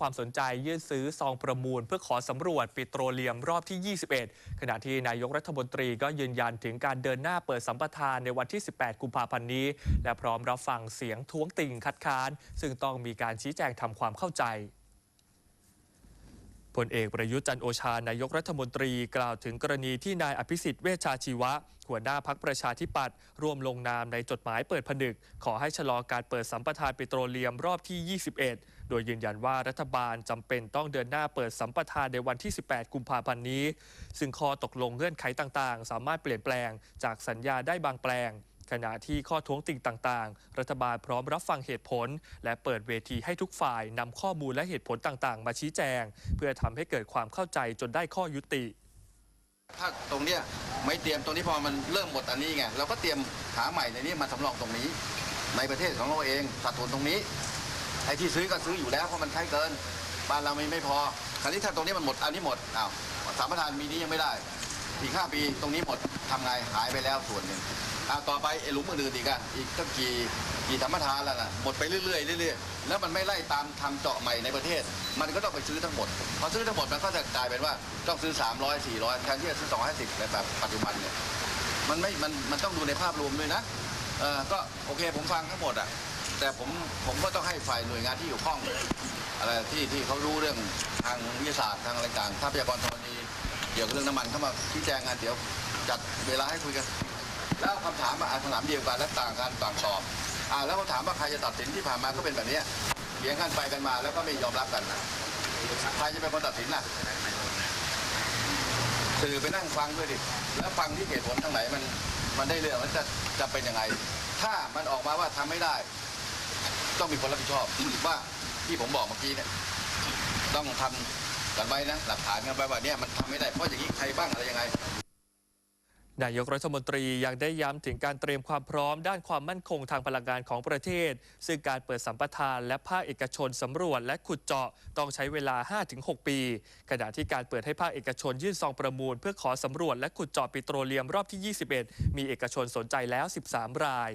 ความสนใจยื่นซื้อซองประมูล เพื่อขอสำรวจปิโตรเลียมรอบที่ 21 ขณะที่นายกรัฐมนตรีก็ยืนยันถึงการเดินหน้าเปิดสัมปทานในวันที่ 18 กุมภาพันธ์นี้ และพร้อมรับฟังเสียงท้วงติงคัดค้าน ซึ่งต้องมีการชี้แจงทำความเข้าใจ พลเอกประยุทธ์จันโอชานายกรัฐมนตรีกล่าวถึงกรณีที่นายอภิสิทธิ์เวชชาชีวะ หัวหน้าพักประชาธิปัตย์ร่วมลงนามในจดหมายเปิดผนึก ขอให้ชะลอการเปิดสัมปทานปิโตรเลียมรอบที่ 21 โดยยืนยันว่ารัฐบาลจำเป็นต้องเดินหน้าเปิดสัมปทานในวันที่ 18 กุมภาพันธ์นี้ ซึ่งข้อตกลงเงื่อนไขต่างๆ สามารถเปลี่ยนแปลงจากสัญญาได้บางแปลง ขณะที่ข้อท้วงติ่งต่างๆ รัฐบาลพร้อมรับฟังเหตุผล และเปิดเวทีให้ทุกฝ่ายนำข้อมูลและเหตุผลต่างๆ มาชี้แจง เพื่อทำให้เกิดความเข้าใจจนได้ข้อยุติถ้าตรงเนี้ยไม่เตรียมตรงนี้พอมันเริ่มหมดอันนี้ไงเราก็เตรียมหาใหม่ในนี้มาสำรองตรงนี้ ในประเทศของเราเองสัดส่วนตรงนี้ไอ้ที่ซื้อก็ซื้ออยู่แล้วเพราะมันใช้เกินบ้านเราไม่ไม่พอคราวนี้ถ้าตรงนี้มันหมดอันนี้หมดอ้าวสามประธานมีนี้ยังไม่ได้ อีกห้าปีตรงนี้หมดทำไงหายไปแล้วส่วนหนึ่ง อ้าต่อไปไอ้หลุมอื่นๆอีกอะอีกตั้งกี่กี่ธรรมทานแล้วน่ะหมดไปเรื่อยๆเรื่อยๆแล้วมันไม่ไล่ตามทำเจาะใหม่ในประเทศ มันก็ต้องไปซื้อทั้งหมดพอซื้อทั้งหมดมันก็จะกลายเป็นว่าต้องซื้อ 300 400แทนที่จะซื้อ250ในแบบปัจจุบันเนี่ยมันไม่มันมันต้องดูในภาพรวมด้วยนะเออก็โอเคผมฟังทั้งหมดอะแต่ผมผมก็ต้องให้ฝ่ายหน่วยงานที่อยู่ข้อง อะไรที่ที่เขารู้เรื่องทางวิทยาศาสตร์ทางอะไรต่างทรัพยากรธรณีเกี่ยวกับเรื่องน้ำมันเข้ามาชี้แจงงานเดี๋ยวจัดเวลาให้คุยกัน แล้วคำถามอะคำถามเดียวกันและต่างกันต่างตอบอ่าแล้วเขาถามว่าใครจะตัดสินที่ผ่านมาก็เป็นแบบนี้เถียงกันไปกันมาแล้วก็ไม่ยอมรับกันนะใครจะเป็นคนตัดสินล่ะสื่อไปนั่งฟังด้วยดิแล้วฟังที่เหตุผลทางไหนมันมันได้เรื่องแล้วจะจะเป็นยังไง ถ้ามันออกมาว่าทำไม่ได้ ต้องมีคนรับผิดชอบว่าที่ผมบอกเมื่อกี้เนี่ยต้องทำกันไว้นะหลักฐานกันไว้ว่าเนี่ยมันทำไม่ได้เพราะอย่างนี้ใครบ้างอะไรยังไง นายกรัฐมนตรียังได้ย้ำถึงการเตรียมความพร้อมด้านความมั่นคงทางพลังงานของประเทศ ซึ่งการเปิดสัมปทานและภาคเอกชนสำรวจและขุดเจาะต้องใช้เวลา 5-6 ปี ขณะที่การเปิดให้ภาคเอกชนยื่นซองประมูล เพื่อขอสำรวจและขุดเจาะปิโตรเลียมรอบที่ 21 มีเอกชนสนใจแล้ว 13 ราย